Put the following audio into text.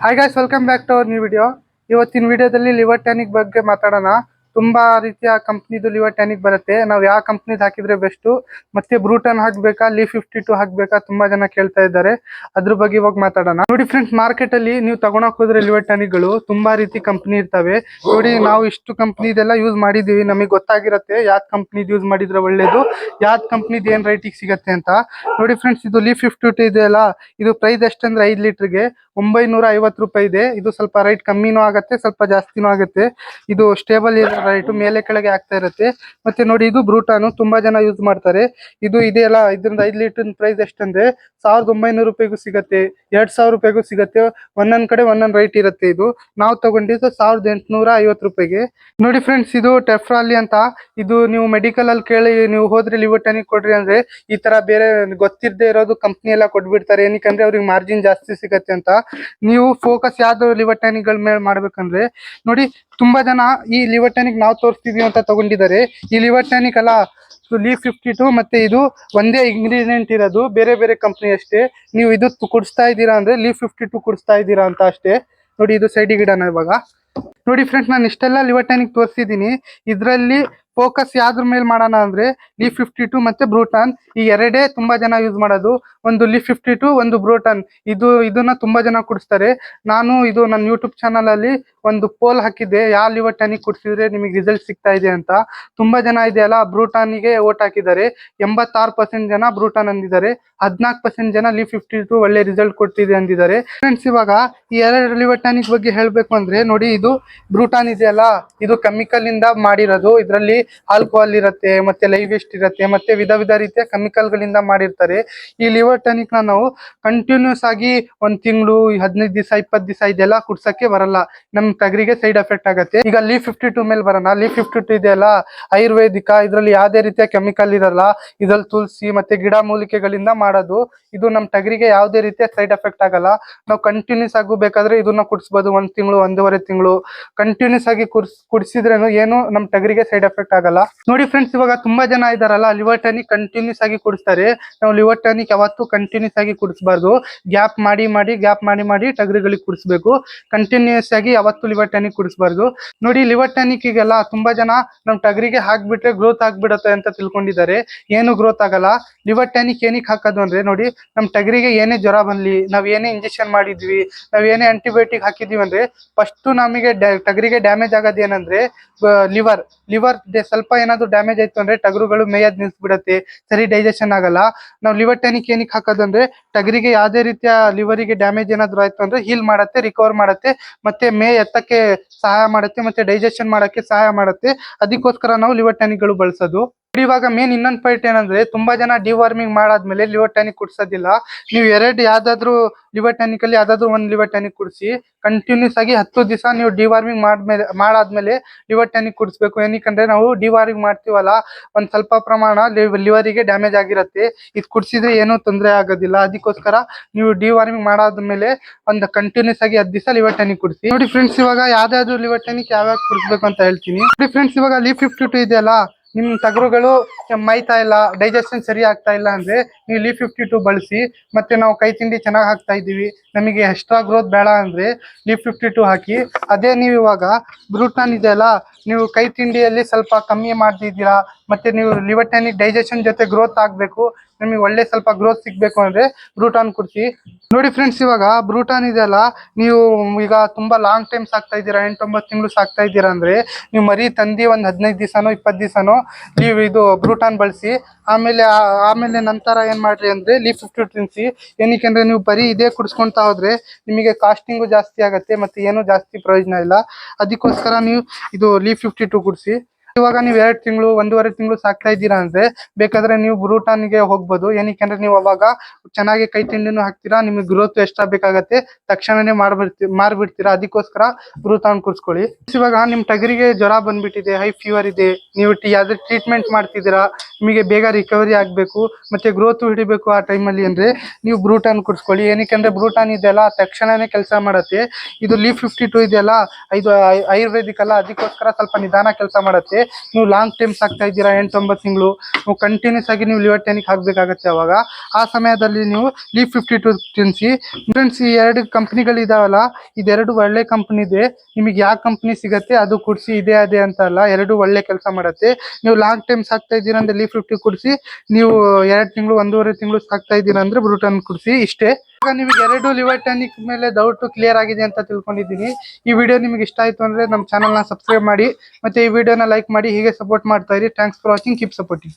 Hi guys welcome back to our new video ಇವತ್ತಿನ ವಿಡಿಯೋದಲ್ಲಿ liver tonic ಬಗ್ಗೆ ಮಾತಾಡೋಣ. ತುಂಬಾ ರೀತಿಯ ಕಂಪ್ನಿದು ಲಿವರ್ ಟ್ಯಾನಿಕ್ ಬರುತ್ತೆ. ನಾವು ಯಾವ ಕಂಪ್ನಿದ್ ಹಾಕಿದ್ರೆ ಬೆಸ್ಟ್ ಮತ್ತೆ ಬ್ರೂಟನ್ ಹಾಕ್ಬೇಕಾ? ಲೀ ಫಿಫ್ಟಿ ಟು ಹಾಕ್ಬೇಕಾ? ತುಂಬಾ ಜನ ಕೇಳ್ತಾ ಇದ್ದಾರೆ. ಅದ್ರ ಬಗ್ಗೆ ಇವಾಗ ಮಾತಾಡೋಣ. ನೋಡಿ ಫ್ರೆಂಡ್ಸ್ ಮಾರ್ಕೆಟ್ ಅಲ್ಲಿ ನೀವು ತಗೊಳಕ್ ಹೋದ್ರೆ ಲಿವರ್ ಟ್ಯಾನಿಕ್ಗಳು ತುಂಬಾ ರೀತಿ ಕಂಪನಿ ಇರ್ತವೆ. ನೋಡಿ ನಾವು ಇಷ್ಟು ಕಂಪ್ನಿದೆಲ್ಲ ಯೂಸ್ ಮಾಡಿದೀವಿ. ನಮಗೆ ಗೊತ್ತಾಗಿರತ್ತೆ ಯಾವ್ದ್ ಕಂಪ್ನಿದ್ ಯೂಸ್ ಮಾಡಿದ್ರೆ ಒಳ್ಳೇದು ಯಾವ್ದ್ ಕಂಪ್ನಿದ್ ಏನ್ ರೈಟ್ ಸಿಗತ್ತೆ ಅಂತ. ನೋಡಿ ಫ್ರೆಂಡ್ಸ್ ಇದು ಲೀ ಫಿಫ್ಟಿ ಟು ಇದೆ ಅಲ್ಲ? ಇದು ಪ್ರೈಸ್ ಎಷ್ಟಂದ್ರೆ ಐದ್ ಲೀಟರ್ಗೆ ಒಂಬೈನೂರ ಐವತ್ತು ರೂಪಾಯಿ ಇದೆ. ಇದು ಸ್ವಲ್ಪ ರೈಟ್ ಕಮ್ಮಿನೂ ಆಗತ್ತೆ, ಸ್ವಲ್ಪ ಜಾಸ್ತಿನೂ ಆಗುತ್ತೆ. ಇದು ಸ್ಟೇಬಲ್ ಇರೋ ರೈಟ್ ಮೇಲೆ ಕೆಳಗೆ ಆಗ್ತಾ ಇರುತ್ತೆ. ಮತ್ತೆ ನೋಡಿ, ಇದು ಬ್ರೂಟಾನು ತುಂಬಾ ಜನ ಯೂಸ್ ಮಾಡ್ತಾರೆ. ಇದು ಇದೆಯಲ್ಲ ಇದರಿಂದ ಐದು ಲೀಟರ್ ಪ್ರೈಸ್ ಎಷ್ಟಂದ್ರೆ ಸಾವಿರದ ಒಂಬೈನೂರು ರೂಪಾಯಿಗೂ ಸಿಗತ್ತೆ, ಎರಡ್ ಸಾವಿರ ರೂಪಾಯಿಗೂ ಸಿಗತ್ತೆ. ಒಂದೊಂದ್ ಕಡೆ ಒಂದೊಂದ್ ರೈಟ್ ಇರುತ್ತೆ ಇದು. ನಾವು ತಗೊಂಡಿದ್ದು ಸಾವಿರದ ಎಂಟುನೂರ ಐವತ್ತು ರೂಪಾಯಿಗೆ. ನೋಡಿ ಫ್ರೆಂಡ್ಸ್ ಇದು ಟೆಫ್ರಾಲಿ ಅಂತ. ಇದು ನೀವು ಮೆಡಿಕಲ್ ಅಲ್ಲಿ ಕೇಳಿ, ನೀವು ಹೋದ್ರೆ ಲಿವರ್ ಟಾನಿಕ್ ಕೊಡ್ರಿ ಅಂದ್ರೆ ಈ ತರ ಬೇರೆ ಗೊತ್ತಿರದೇ ಇರೋದು ಕಂಪ್ನಿ ಎಲ್ಲ ಕೊಟ್ಬಿಡ್ತಾರೆ. ಏನಕ್ಕಂದ್ರೆ ಅವ್ರಿಗೆ ಮಾರ್ಜಿನ್ ಜಾಸ್ತಿ ಸಿಗತ್ತೆ ಅಂತ. ನೀವು ಫೋಕಸ್ ಯಾವ್ದು ಲಿವರ್ ಟಾನಿಕ್ಗಳ ಮೇಲೆ ಮಾಡ್ಬೇಕಂದ್ರೆ, ನೋಡಿ, ತುಂಬಾ ಜನ ಈ ಲಿವರ್ ನಾವು ತೋರಿಸ್ತಿದೀವಿ ಅಂತ ತಗೊಂಡಿದ್ದಾರೆ. ಈ ಲಿವರ್ ಟಾನಿಕ್ ಅಲ್ಲ ಲೀ ಫಿಫ್ಟಿ ಟು ಮತ್ತೆ ಇದು ಒಂದೇ ಇಂಗ್ರೀಡಿಯೆಂಟ್ ಇರೋದು, ಬೇರೆ ಬೇರೆ ಕಂಪ್ನಿ ಅಷ್ಟೇ. ನೀವು ಇದು ಕುಡಿಸ್ತಾ ಇದ್ದೀರಾ ಅಂದ್ರೆ ಲೀ ಫಿಫ್ಟಿ ಟು ಕುಡಿಸ್ತಾ ಇದ್ದೀರಾ ಅಂತ ಅಷ್ಟೇ. ನೋಡಿ ಇದು ಸೈಡಿಗೆ ಇಡೋಣ ಇವಾಗ. ನೋಡಿ ಫ್ರೆಂಡ್ಸ್ ನಾನು ಇಷ್ಟೆಲ್ಲ ಲಿವರ್ ಟಾನಿಕ್ ತೋರಿಸಿದ್ದೀನಿ. ಇದರಲ್ಲಿ ಫೋಕಸ್ ಯಾವ್ದ್ರ ಮೇಲೆ ಮಾಡೋಣ ಅಂದ್ರೆ ಲಿ ಫಿಫ್ಟಿ ಟು ಮತ್ತೆ ಬ್ರೂಟಾನ್ ಈ ಎರಡೇ ತುಂಬಾ ಜನ ಯೂಸ್ ಮಾಡೋದು. ಒಂದು ಲೀ ಫಿಫ್ಟಿ ಟು ಒಂದು ಬ್ರೂಟಾನ್ ಇದು, ಇದನ್ನ ತುಂಬಾ ಜನ ಕುಡಿಸ್ತಾರೆ. ನಾನು ಇದು ನನ್ನ ಯೂಟ್ಯೂಬ್ ಚಾನಲ್ ಅಲ್ಲಿ ಒಂದು ಪೋಲ್ ಹಾಕಿದ್ದೆ. ಯಾವ ಲಿವರ್ ಟ್ಯಾನಿಕ್ ಕುಡಿಸಿದ್ರೆ ನಿಮಗೆ ರಿಸಲ್ಟ್ ಸಿಗ್ತಾ ಇದೆ ಅಂತ. ತುಂಬಾ ಜನ ಇದೆಯಲ್ಲ ಬ್ರೂಟಾನಿಗೆ ಓಟ್ ಹಾಕಿದ್ದಾರೆ. ಎಂಬತ್ತಾರು ಪರ್ಸೆಂಟ್ ಜನ ಬ್ರೂಟಾನ್ ಅಂದಿದ್ದಾರೆ. ಹದಿನಾಲ್ಕು ಪರ್ಸೆಂಟ್ ಜನ ಲಿ ಫಿಫ್ಟಿ ಟು ಒಳ್ಳೆ ರಿಸಲ್ಟ್ ಕೊಡ್ತಿದೆ ಅಂದಿದ್ದಾರೆ. ಫ್ರೆಂಡ್ಸ್ ಇವಾಗ ಈ ಎರಡು ಲಿವರ್ ಟಾನಿಕ್ ಬಗ್ಗೆ ಹೇಳಬೇಕು ಅಂದ್ರೆ ನೋಡಿ, ಇದು ಬ್ರೂಟಾನ್ ಇದೆಯಲ್ಲ ಇದು ಕೆಮಿಕಲ್ ಇಂದ ಮಾಡಿರೋದು. ಇದರಲ್ಲಿ ಆಲ್ಕೋಹಾಲ್ ಇರುತ್ತೆ, ಮತ್ತೆ ಲೈವ್ ವೇಸ್ಟ್ ಇರುತ್ತೆ, ಮತ್ತೆ ವಿಧ ವಿಧ ರೀತಿಯ ಕೆಮಿಕಲ್ ಗಳಿಂದ ಮಾಡಿರ್ತಾರೆ. ಈ ಲಿವರ್ ಟಾನಿಕ್ನ ನಾವು ಕಂಟಿನ್ಯೂಸ್ ಆಗಿ ಒಂದ್ ತಿಂಗಳು, ಹದಿನೈದು ದಿವಸ ಇಪ್ಪತ್ತು ದಿವಸ ಇದೆಲ್ಲ ಕುಡ್ಸಕ್ಕೆ ಬರಲ್ಲ. ನಮ್ ತಗರಿಗೆ ಸೈಡ್ ಎಫೆಕ್ಟ್ ಆಗುತ್ತೆ. ಈಗ ಲೀಫ್ ಫಿಫ್ಟಿ ಟೂ ಮೇಲೆ ಬರೋಣ. ಲೀಫ್ ಫಿಫ್ಟಿ ಟೂ ಇದೆಯಲ್ಲ ಆಯುರ್ವೇದಿಕ, ಇದರಲ್ಲಿ ಯಾವುದೇ ರೀತಿಯ ಕೆಮಿಕಲ್ ಇರಲ್ಲ, ಇದ್ರಲ್ಲಿ ತುಳಸಿ ಮತ್ತೆ ಗಿಡ ಮೂಲಿಕೆಗಳಿಂದ ಮಾಡೋದು, ಇದು ನಮ್ ಟಗರಿಗೆ ಯಾವುದೇ ರೀತಿಯ ಸೈಡ್ ಎಫೆಕ್ಟ್ ಆಗಲ್ಲ. ನಾವು ಕಂಟಿನ್ಯೂಸ್ ಆಗು ಬೇಕಾದ್ರೆ ಇದನ್ನ ಕುಡಿಸಬಹುದು ಒಂದ್ ತಿಂಗಳು, ಒಂದೂವರೆ ತಿಂಗಳು. ಕಂಟಿನ್ಯೂಸ್ ಆಗಿ ಕುಡ್ಸ್ ಏನು ನಮ್ ಟಗರಿಗೆ ಸೈಡ್ ಎಫೆಕ್ಟ್ ಆಗಲ್ಲ. ನೋಡಿ ಫ್ರೆಂಡ್ಸ್ ಇವಾಗ ತುಂಬಾ ಜನ ಇದಾರಲ್ಲ, ಲಿವರ್ ಟಾನಿಕ್ ಕಂಟಿನ್ಯೂಸ್ ಆಗಿ ಕುಡಿಸ್ತಾರೆ. ನಾವು ಲಿವರ್ ಟಾನಿಕ್ ಯಾವತ್ತೂ ಕಂಟಿನ್ಯೂಸ್ ಆಗಿ ಕುಡಿಸಬಾರ್ದು. ಗ್ಯಾಪ್ ಮಾಡಿ ಮಾಡಿ, ಗ್ಯಾಪ್ ಮಾಡಿ ಮಾಡಿ ಟಗರುಗಳಿಗೆ ಕುಡಿಸ್ಬೇಕು. ಕಂಟಿನ್ಯೂಸ್ ಆಗಿ ಯಾವತ್ತು ಲಿವರ್ ಟಾನಿಕ್ ಕುಡಿಸಬಾರ್ದು. ನೋಡಿ ಲಿವರ್ ಟಾನಿಕ್ಗೆಲ್ಲ ತುಂಬಾ ಜನ ನಮ್ ಟಗರಿಗೆ ಹಾಕ್ಬಿಟ್ರೆ ಗ್ರೋತ್ ಆಗ್ಬಿಡತ್ತೆ ಅಂತ ತಿಳ್ಕೊಂಡಿದ್ದಾರೆ. ಏನು ಗ್ರೋತ್ ಆಗಲ್ಲ. ಲಿವರ್ ಟಾನಿಕ್ ಏನಕ್ಕೆ ಹಾಕೋದು ಅಂದ್ರೆ, ನೋಡಿ ನಮ್ ಟಗರಿಗೆ ಏನೇ ಜ್ವರ ಬಂದ್ಲಿ, ನಾವ್ ಏನೇ ಇಂಜೆಕ್ಷನ್ ಮಾಡಿದ್ವಿ, ನಾವ್ ಏನೇ ಆಂಟಿಬಯೋಟಿಕ್ ಹಾಕಿದ್ವಿ ಅಂದ್ರೆ ಫಸ್ಟ್ ನಮಗೆ ಟಗರಿಗೆ ಡ್ಯಾಮೇಜ್ ಆಗೋದು ಏನಂದ್ರೆ ಲಿವರ್ ಲಿವರ್ ಸ್ವಲ್ಪ ಏನಾದ್ರು ಡ್ಯಾಮೇಜ್ ಆಯ್ತು ಅಂದ್ರೆ ಟಗರುಗಳು ಮೇಯದ್ ನಿಲ್ಸ್ಬಿಡತ್ತೆ. ಸರಿ ಡೈಜೆಷನ್ ಆಗಲ್ಲ. ನಾವು ಲಿವರ್ ಟ್ಯಾನಿಕ್ ಏನಕ್ಕೆ ಹಾಕೋದಂದ್ರೆ ಟಗರಿಗೆ ಯಾವುದೇ ರೀತಿಯ ಲಿವರಿಗೆ ಡ್ಯಾಮೇಜ್ ಏನಾದ್ರು ಆಯ್ತು ಅಂದ್ರೆ ಹೀಲ್ ಮಾಡತ್ತೆ ರಿಕವರ್ ಮಾಡತ್ತೆ, ಮತ್ತೆ ಮೇ ಎತ್ತಕ್ಕೆ ಸಹಾಯ ಮಾಡುತ್ತೆ, ಮತ್ತೆ ಡೈಜೆಷನ್ ಮಾಡಕ್ಕೆ ಸಹಾಯ ಮಾಡುತ್ತೆ. ಅದಕ್ಕೋಸ್ಕರ ನಾವು ಲಿವರ್ ಟಾನಿಕ್ಗಳು ಬಳಸೋದು. ಇವಾಗ ಮೇನ್ ಇನ್ನೊಂದ್ ಪಾಯಿಂಟ್ ಏನಂದ್ರೆ, ತುಂಬಾ ಜನ ಡಿವಾರ್ಮಿಂಗ್ ಮಾಡಾದ್ಮೇಲೆ ಲಿವರ್ ಟ್ಯಾನಿಕ್ ಕುಡ್ಸೋದಿಲ್ಲ. ನೀವು ಎರಡು ಯಾವ್ದಾದ್ರು ಲಿವರ್ ಟಾನಿಕ್ ಅಲ್ಲಿ ಯಾವ್ದಾದ್ರು ಒಂದ್ ಲಿವರ್ ಟ್ಯಾನಿಕ್ ಕುಡಿಸಿ ಕಂಟಿನ್ಯೂಸ್ ಆಗಿ ಹತ್ತು ದಿವಸ ನೀವು ಡಿವಾರ್ಮಿಂಗ್ ಮಾಡ್ಮೇಲೆ, ಮಾಡಾದ್ಮೇಲೆ ಲಿವರ್ ಟ್ಯಾನಿಕ್ ಕುಡಿಸ್ಬೇಕು. ಏನಕ್ಕಂದ್ರೆ, ನಾವು ಡಿವಾರ್ಮಿಂಗ್ ಮಾಡ್ತೀವಲ್ಲ, ಒಂದ್ ಸ್ವಲ್ಪ ಪ್ರಮಾಣ ಲಿವರಿಗೆ ಡ್ಯಾಮೇಜ್ ಆಗಿರತ್ತೆ. ಇದು ಕುಡ್ಸಿದ್ರೆ ಏನು ತೊಂದರೆ ಆಗೋದಿಲ್ಲ. ಅದಕ್ಕೋಸ್ಕರ ನೀವು ಡಿವಾರ್ಮಿಂಗ್ ಮಾಡಾದ್ಮೇಲೆ ಒಂದು ಕಂಟಿನ್ಯೂಸ್ ಆಗಿ ಹತ್ತು ದಿವಸ ಲಿವರ್ ಟಾನಿಕ್ ಕುಡಿಸಿ. ನೋಡಿ ಫ್ರೆಂಡ್ಸ್ ಇವಾಗ ಯಾವ್ದಾದ್ರು ಲಿವರ್ ಟಾನಿಕ್ ಯಾವ್ಯಾವ ಕುಡಿಸ್ಬೇಕು ಅಂತ ಹೇಳ್ತೀನಿ. ನೋಡಿ ಫ್ರೆಂಡ್ಸ್ ಇವಾಗ ಲಿ ಫಿಫ್ಟಿ ಟು ಇದೆಯಲ್ಲ? ನಿಮ್ ತಗರುಗಳು ಮೈತಾ ಇಲ್ಲ ಡೈಜೆಷನ್ ಸರಿ ಆಗ್ತಾ ಇಲ್ಲ ಅಂದ್ರೆ ನೀವು ಲಿ ಫಿಫ್ಟಿ ಟು ಬಳಸಿ, ಮತ್ತೆ ನಾವು ಕೈ ತಿಂಡಿ ಚೆನ್ನಾಗಿ ಹಾಕ್ತಾ ಇದ್ದೀವಿ. ನಮಗೆ ಎಕ್ಸ್ಟ್ರಾ ಗ್ರೋತ್ ಬೇಡ ಅಂದ್ರೆ ಲೀಫ್ ಫಿಫ್ಟಿ ಟು ಹಾಕಿ. ಅದೇ ನೀವು ಇವಾಗ ಬ್ರೂಟಾನ್ ಇದೆಯಲ್ಲ ನೀವು ಕೈ ತಿಂಡಿಯಲ್ಲಿ ಸ್ವಲ್ಪ ಕಮ್ಮಿ ಮಾಡ್ತಿದ್ದೀರಾ, ಮತ್ತೆ ನೀವು ಲಿವರ್ ಟ್ಯಾನಿಕ್ ಡೈಜೆಷನ್ ಜೊತೆ ಗ್ರೋತ್ ಆಗ್ಬೇಕು. ನಿಮಗೆ ಒಳ್ಳೆ ಸ್ವಲ್ಪ ಗ್ರೋತ್ ಸಿಗ್ಬೇಕು ಅಂದ್ರೆ ಬ್ರೂಟಾನ್ ಕುಡಿಸಿ. ನೋಡಿ ಫ್ರೆಂಡ್ಸ್ ಇವಾಗ ಬ್ರೂಟಾನ್ ಇದೆಯಲ್ಲ ನೀವು ಈಗ ತುಂಬಾ ಲಾಂಗ್ ಟೈಮ್ ಸಾಕ್ತಾ ಇದ್ದೀರಾ, ಎಂಟೊಂಬತ್ತು ತಿಂಗಳು ಸಾಕ್ತಾ ಇದ್ದೀರಾ ಅಂದ್ರೆ ನೀವು ಮರಿ ತಂದಿ ಒಂದು ಹದಿನೈದು ದಿವಸನೋ ಇಪ್ಪತ್ತು ದಿವಸನೋ ನೀವು ಇದು ಬ್ರೂಟಾನ್ ಬಳಸಿ, ಆಮೇಲೆ ಆಮೇಲೆ ನಂತರ ಏನು ಮಾಡ್ರಿ ಅಂದ್ರೆ ಲೀಫ್ ಫಿಫ್ಟಿ ತಿನ್ಸಿ. ಏನಕ್ಕೆ ಅಂದರೆ ನೀವು ಬರೀ ಇದೇ ಕುಡಿಸ್ಕೊಂತ ಹೋದ್ರೆ ನಿಮಗೆ ಕಾಸ್ಟಿಂಗು ಜಾಸ್ತಿ ಆಗುತ್ತೆ, ಮತ್ತೆ ಏನೂ ಜಾಸ್ತಿ ಪ್ರಯೋಜನ ಇಲ್ಲ. ಅದಕ್ಕೋಸ್ಕರ ನೀವು ಇದು ಲೀಫ್ ಫಿಫ್ಟಿ ಟು ಕುಡಿಸಿ. ಇವಾಗ ನೀವು ಎರಡು ತಿಂಗಳು, ಒಂದೂವರೆ ತಿಂಗಳು ಸಾಕ್ತಾ ಇದ್ದೀರಾ ಅಂದ್ರೆ ಬೇಕಾದ್ರೆ ನೀವು ಬ್ರೂಟಾನ್ಗೆ ಹೋಗ್ಬೋದು. ಏನಕ್ಕೆ ಅಂದ್ರೆ ನೀವು ಅವಾಗ ಚೆನ್ನಾಗಿ ಕೈ ತಿಂಡಿನೂ ಹಾಕ್ತೀರಾ, ನಿಮಗೆ ಗ್ರೋತ್ ಎಷ್ಟಾಗಬೇಕಾಗತ್ತೆ ತಕ್ಷಣನೇ ಮಾಡ್ಬಿಡ್ತೀವಿ ಮಾರ್ಬಿಡ್ತೀರಾ. ಅದಕ್ಕೋಸ್ಕರ ಬ್ರೂಟಾನ್ ಕುಡ್ಸ್ಕೊಳ್ಳಿ. ಇವಾಗ ನಿಮ್ ಟಗರಿಗೆ ಜ್ವರ ಬಂದ್ಬಿಟ್ಟಿದೆ ಹೈ ಫೀವರ್ ಇದೆ, ನೀವು ಟಿ- ಟ್ರೀಟ್ಮೆಂಟ್ ಮಾಡ್ತಿದ್ದೀರಾ, ನಿಮಗೆ ಬೇಗ ರಿಕವರಿ ಆಗ್ಬೇಕು, ಮತ್ತೆ ಗ್ರೋತ್ ಹಿಡಿಬೇಕು ಆ ಟೈಮಲ್ಲಿ ಅಂದ್ರೆ ನೀವು ಬ್ರೂಟಾನ್ ಕುಡ್ಸ್ಕೊಳ್ಳಿ. ಏನಕ್ಕೆ ಅಂದ್ರೆ ಬ್ರೂಟಾನ್ ಇದೆಯಲ್ಲ, ತಕ್ಷಣನೇ ಕೆಲಸ ಮಾಡತ್ತೆ. ಇದು ಲೀ ಫಿಫ್ಟಿ ಟು ಇದೆಯಲ್ಲ ಇದು ಆಯ್- ಆಯುರ್ವೇದಿಕ್ ಅಲ್ಲ, ಅದಕ್ಕೋಸ್ಕರ ಸ್ವಲ್ಪ ನಿಧಾನ ಕೆಲಸ ಮಾಡತ್ತೆ. ನೀವು ಲಾಂಗ್ ಟೈಮ್ ಸಾಕ್ತಾ ಇದ್ದೀರಾ ಎಂಟೊಂಬತ್ತು ತಿಂಗಳು, ನೀವು ಕಂಟಿನ್ಯೂಸ್ ಆಗಿ ನೀವು ಲಿವರ್ ಟ್ಯಾನಿಕ್ ಹಾಕಬೇಕಾಗತ್ತೆ ಅವಾಗ. ಆ ಸಮಯದಲ್ಲಿ ನೀವು ಲೀಫ್ ಫಿಫ್ಟಿ ಟು ತಿನ್ಸಿ. ಫ್ರೆಂಡ್ಸ್ ಈ ಎರಡು ಕಂಪ್ನಿಗಳು ಇದಾವಲ್ಲ ಇದೆರಡು ಒಳ್ಳೆ ಕಂಪ್ನಿ ಇದೆ. ನಿಮಗೆ ಯಾವ ಕಂಪ್ನಿ ಸಿಗತ್ತೆ, ಅದು ಕುಡಿಸಿ, ಇದೆ, ಅದೇ ಅಂತ ಅಲ್ಲ, ಎರಡು ಒಳ್ಳೆ ಕೆಲಸ ಮಾಡತ್ತೆ. ನೀವು ಲಾಂಗ್ ಟೈಮ್ ಸಾಕ್ತಾ ಇದ್ದೀರಾ ಅಂದ್ರೆ ಲೀಫ್ ಫಿಫ್ಟಿ ಕುಡಿಸಿ, ನೀವು ಎರಡು ತಿಂಗಳು, ಒಂದೂವರೆ ತಿಂಗಳು ಸಾಕ್ತಾ ಇದ್ದೀರಾ ಅಂದ್ರೆ ಬ್ರೂಟನ್ ಕುಡಿಸಿ, ಇಷ್ಟೇ. ಈಗ ನಿಮಗೆ ಎರಡು ಲಿವರ್ ಟಾನಿಕ್ ಮೇಲೆ ಡೌಟ್ ಕ್ಲಿಯರ್ ಆಗಿದೆ ಅಂತ ತಿಳ್ಕೊಂಡಿದ್ದೀನಿ. ಈ ವಿಡಿಯೋ ನಿಮಗೆ ಇಷ್ಟ ಆಯ್ತು ಅಂದ್ರೆ ನಮ್ಮ ಚಾನಲ್ನ ಸಬ್ಸ್ಕ್ರೈಬ್ ಮಾಡಿ, ಮತ್ತೆ ಈ ವಿಡಿಯೋನ ಲೈಕ್ ಮಾಡಿ, ಹೀಗೆ ಸಪೋರ್ಟ್ ಮಾಡ್ತಾ ಇರಿ. Thanks for watching keep supporting